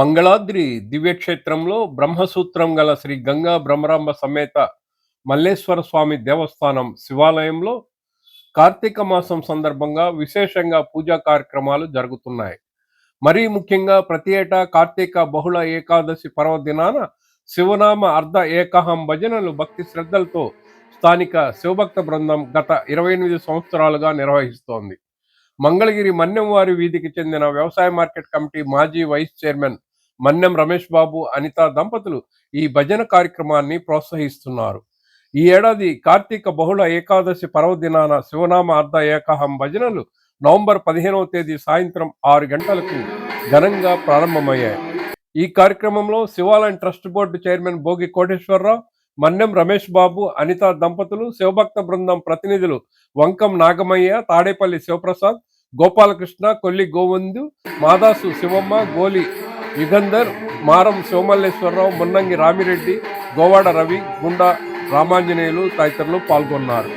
మంగళాద్రి దివ్యక్షేత్రంలో బ్రహ్మసూత్రం గల శ్రీ గంగా బ్రహ్మరాంబ సమేత మల్లేశ్వర స్వామి దేవస్థానం శివాలయంలో కార్తీక మాసం సందర్భంగా విశేషంగా పూజా కార్యక్రమాలు జరుగుతున్నాయి. మరీ ముఖ్యంగా ప్రతి ఏటా కార్తీక బహుళ ఏకాదశి పర్వదినాన శివనామ అర్ధ ఏకహం భజనలు భక్తి శ్రద్ధలతో స్థానిక శివభక్త బృందం గత ఇరవై ఎనిమిది సంవత్సరాలుగా నిర్వహిస్తోంది. మంగళగిరి మన్యంవారి వీధికి చెందిన వ్యవసాయ మార్కెట్ కమిటీ మాజీ వైస్ చైర్మన్ మన్యం రమేష్ బాబు అనిత దంపతులు ఈ భజన కార్యక్రమాన్ని ప్రోత్సహిస్తున్నారు. ఈ ఏడాది కార్తీక బహుళ ఏకాదశి పర్వదినాన శివనామ అర్ధ ఏకహం భజనలు నవంబర్ పదిహేనవ తేదీ సాయంత్రం ఆరు గంటలకు ఘనంగా ప్రారంభమయ్యాయి. ఈ కార్యక్రమంలో శివాలయం trust board chairman Bhogi Koteswararao Mannem Ramesh Babu Anitha దంపతులు శివభక్త బృందం ప్రతినిధులు వంకం నాగమయ్య తాడేపల్లి శివప్రసాద్ గోపాలకృష్ణ కొల్లి గోవిందు మాదాసు శివమ్మ గోలి యుగంధర్ మారం సోమల్లేశ్వరరావు మున్నంగి రామిరెడ్డి గోవాడ రవి గుండా రామాంజనేయులు తదితరులు పాల్గొన్నారు.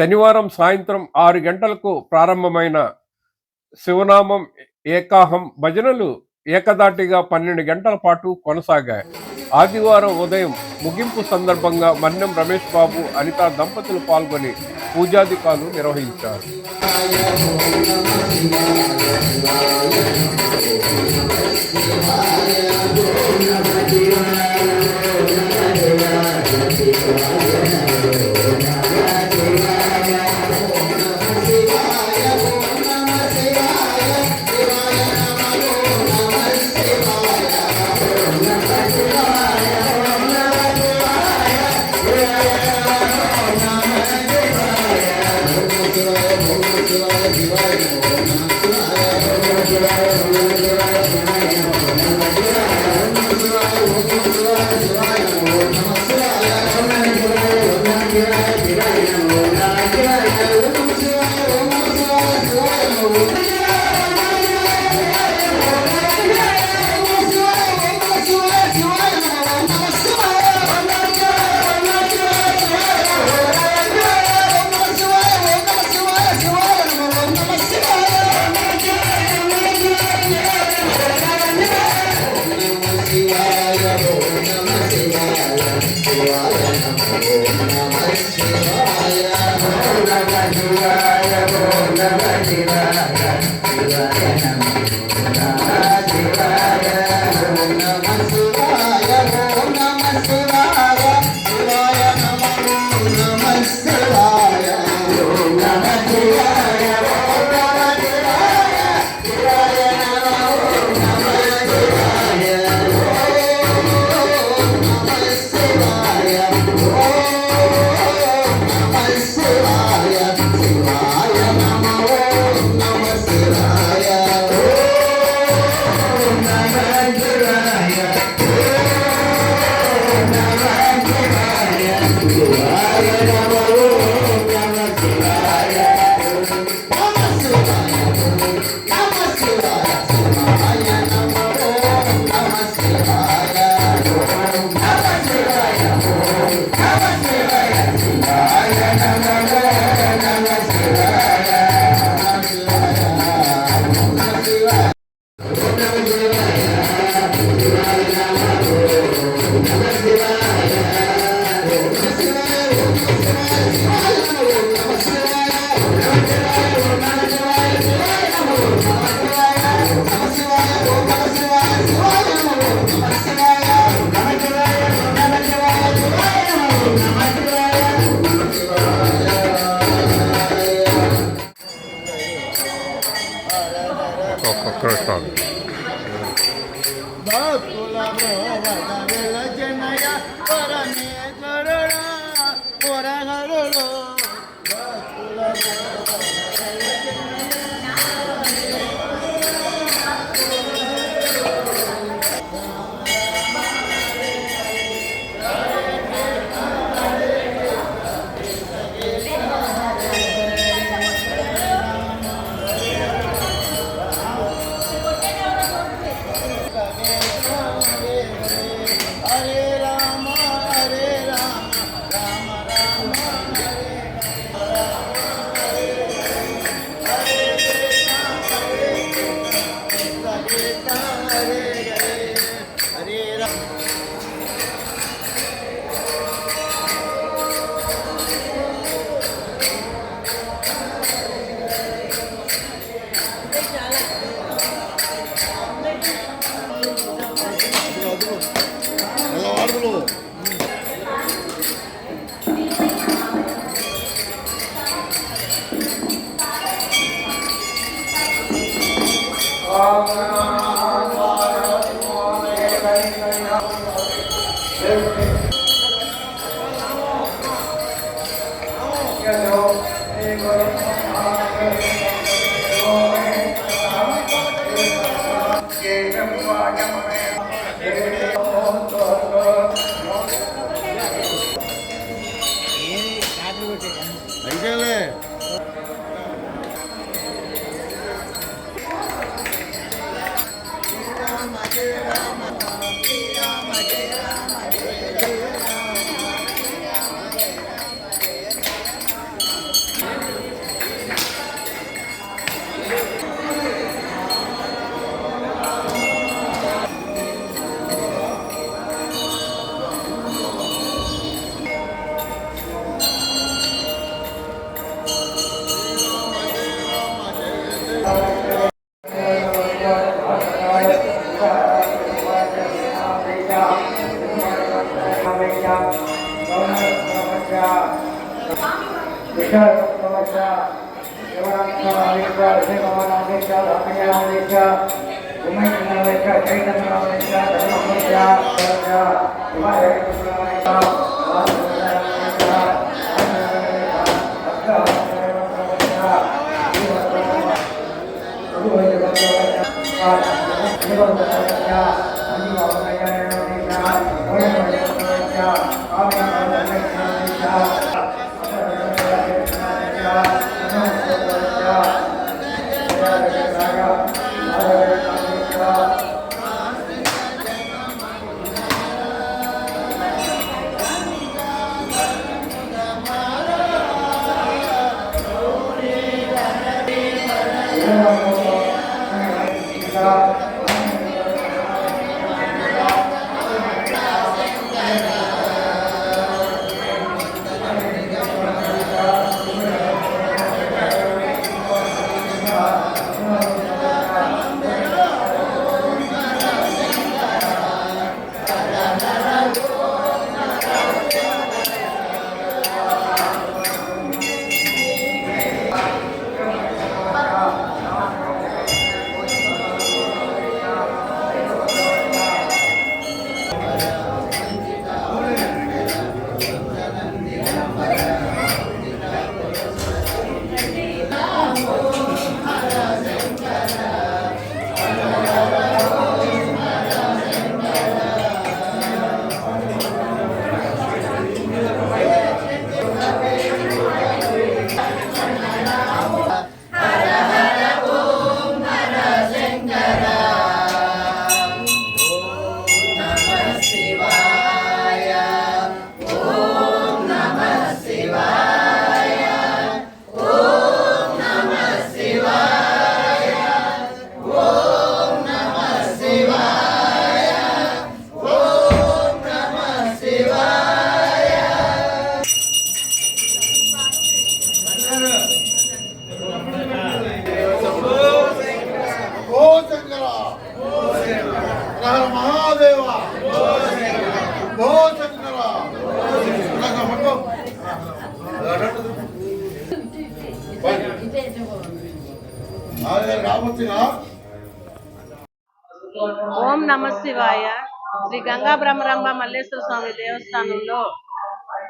శనివారం సాయంత్రం ఆరు గంటలకు ప్రారంభమైన శివనామం ఏకాహం భజనలు ఏకదాటిగా పన్నెండు గంటల పాటు కొనసాగాయి ఆదివారం ఉదయం ముగింపు సందర్భంగా మన్నెం రమేష్ బాబు అనిత దంపతులు పాల్గొని పూజాధికారులు నిర్వహించారు శివాయ నమ శివాయ ರಾಮಯ್ಯಾವಲೇಶ ಉಮಯಕುಮಾರೇಶ ಚೈತನ್ಯವಾಲೇಶ ಧರ್ಮಪುಂಜ ಉಮಾರೇಶ మహాదేవ ఓం నమ శివాయ. శ్రీ గంగా బ్రహ్మరంభ మల్లేశ్వర స్వామి దేవస్థానంలో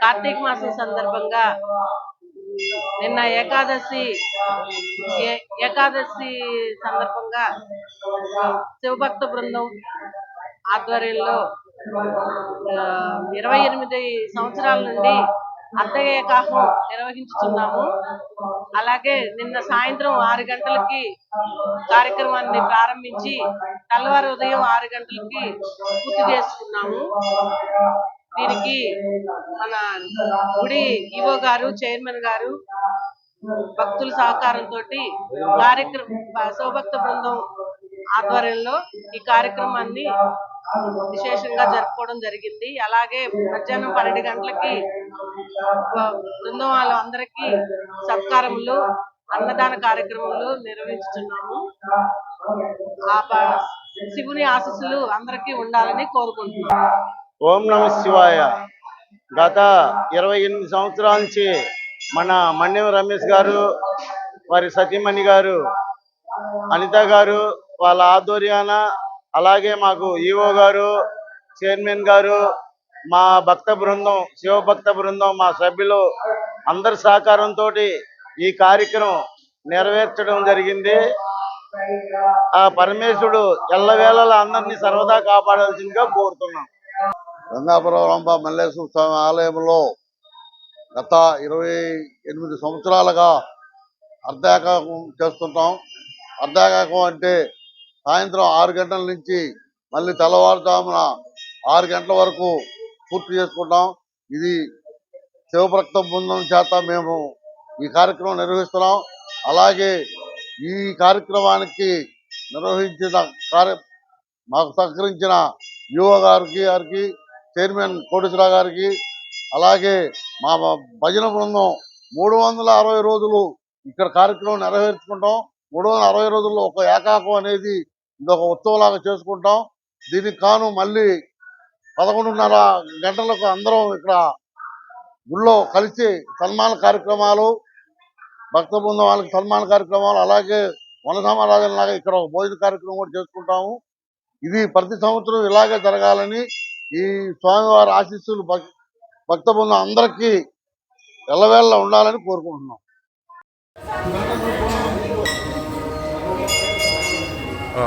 కార్తీక మాసం సందర్భంగా నిన్న ఏకాదశి ఏ- ఏకాదశి సందర్భంగా శివభక్త బృందం ఆధ్వర్యంలో ఇరవై ఎనిమిది సంవత్సరాల నుండి అర్ధ ఏకాహం నిర్వహించుతున్నాము అలాగే నిన్న సాయంత్రం ఆరు గంటలకి కార్యక్రమాన్ని ప్రారంభించి తెల్లవారు ఉదయం ఆరు గంటలకి పూర్తి చేసుకున్నాము. దీనికి మన గుడి ఈవో గారు చైర్మన్ గారు భక్తుల సహకారంతో కార్యక్రమం శివభక్త బృందం ఆధ్వర్యంలో ఈ కార్యక్రమాన్ని విశేషంగా జరుపుకోవడం జరిగింది. అలాగే మధ్యాహ్నం పన్నెండు గంటలకి బృందం వాళ్ళ అందరికీ సత్కారములు అన్నదాన కార్యక్రమాలు నిర్వహించుతున్నాము. ఆ ప- శివుని ఆశీస్సులు అందరికీ ఉండాలని కోరుకుంటున్నాము. ఓం నమ శివాయ. గత ఇరవై ఎనిమిది సంవత్సరాల నుంచి మన మన్యం రమేష్ గారు వారి సతీమణి గారు అనిత గారు వాళ్ళ ఆధ్వర్యాన అలాగే మాకు ఈఓ గారు చైర్మన్ గారు మా భక్త బృందం శివభక్త బృందం మా సభ్యులు అందరి సహకారంతో ఈ కార్యక్రమం నెరవేర్చడం జరిగింది. ఆ పరమేశ్వరుడు ఎల్లవేళలా అందరినీ సర్వదా కాపాడాల్సిందిగా కోరుతున్నాం. గంగాపురం మల్లేశ్వర స్వామి ఆలయంలో గత ఇరవై ఎనిమిది సంవత్సరాలుగా అర్ధాకాకం చేస్తుంటాం. అర్ధాకాకం అంటే సాయంత్రం ఆరు గంటల నుంచి మళ్ళీ తెల్లవారుజామున ఆరు గంటల వరకు పూర్తి చేసుకుంటాం. ఇది శివభక్త బృందం చేత మేము ఈ కార్యక్రమం నిర్వహిస్తున్నాం. అలాగే ఈ కార్యక్రమానికి నిర్వహించిన కార్య మాకు సహకరించిన యువ గారికి గారికి చైర్మన్ కోటేశ్వరరావు గారికి అలాగే మా భజన బృందం మూడు వందల అరవై రోజులు ఇక్కడ కార్యక్రమం నెరవేర్చుకుంటాం. మూడు వందల అరవై రోజుల్లో ఒక ఏకాకం అనేది ఇదొక ఉత్సవంలాగా చేసుకుంటాం. దీనికి కాను మళ్ళీ పదకొండున్నర గంటలకు అందరం ఇక్కడ గుళ్ళో కలిసి సన్మాన కార్యక్రమాలు భక్త బృందం వాళ్ళకి సన్మాన కార్యక్రమాలు అలాగే వనసామరాజన్ లాగా ఇక్కడ ఒక భోజన కార్యక్రమం కూడా చేసుకుంటాము. ఇది ప్రతి సంవత్సరం ఇలాగే జరగాలని ఈ స్వామివారి ఆశీస్సులు భక్- భక్త బృందం అందరికీ ఎల్లవేళ్ళ ఉండాలని కోరుకుంటున్నాం ఆ.